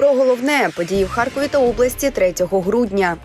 Про головне події в Харкові та області 3 грудня.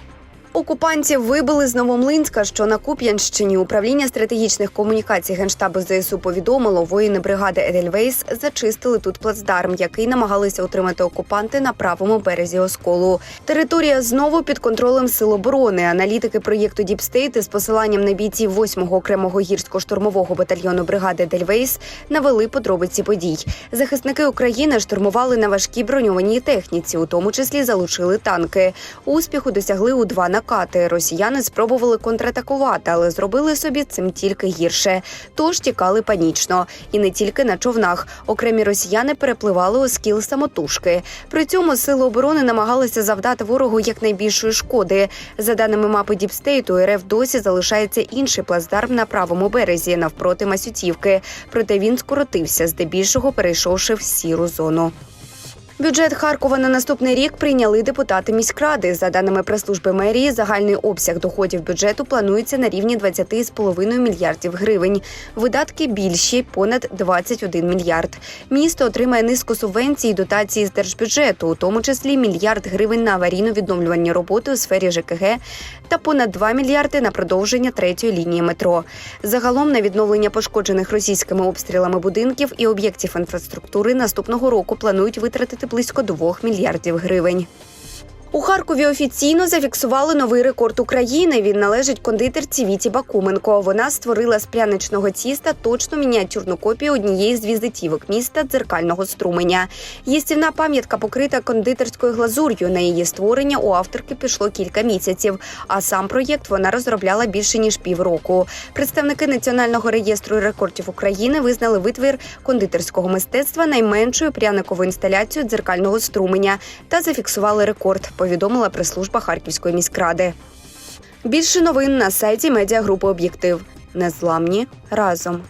Окупантів вибили з Новомлинська, що на Куп'янщині управління стратегічних комунікацій генштабу ЗСУ повідомило, воїни бригади Едельвейс зачистили тут плацдарм, який намагалися отримати окупанти на правому березі Осколу. Територія знову під контролем сил оборони. Аналітики проєкту Діпстейт із посиланням на бійців 8-го окремого гірсько-штурмового батальйону бригади Едельвейс навели подробиці подій. Захисники України штурмували на важкій броньованій техніці, у тому числі залучили танки. Успіху досягли у два накати. Росіяни спробували контратакувати, але зробили собі цим тільки гірше. Тож тікали панічно. І не тільки на човнах. Окремі росіяни перепливали оскіл самотужки. При цьому сили оборони намагалися завдати ворогу якнайбільшої шкоди. За даними мапи Діпстейту, РФ досі залишається інший плацдарм на правому березі навпроти Масютівки. Проте він скоротився, здебільшого перейшовши в сіру зону. Бюджет Харкова на наступний рік прийняли депутати міськради. За даними прес-служби мерії, загальний обсяг доходів бюджету планується на рівні 20,5 мільярдів гривень. Видатки більші понад 21 мільярд. Місто отримає низку субвенцій і дотацій з держбюджету, у тому числі мільярд гривень на аварійно-відновлювальні роботи у сфері ЖКГ та понад 2 мільярди на продовження третьої лінії метро. Загалом на відновлення пошкоджених російськими обстрілами будинків і об'єктів інфраструктури наступного року планують витратити близько 2 мільярдів гривень. У Харкові офіційно зафіксували новий рекорд України. Він належить кондитерці Віті Бакуменко. Вона створила з пряничного тіста точну мініатюрну копію однієї з візитівок міста дзеркального струменя. Їстівна пам'ятка покрита кондитерською глазур'ю. На її створення у авторки пішло кілька місяців. А сам проєкт вона розробляла більше ніж півроку. Представники Національного реєстру рекордів України визнали витвір кондитерського мистецтва найменшою пряниковою інсталяцією дзеркального струменя та зафіксували рекорд. Повідомила прес-служба Харківської міськради. Більше новин на сайті медіагрупи Об'єктив. Незламні разом.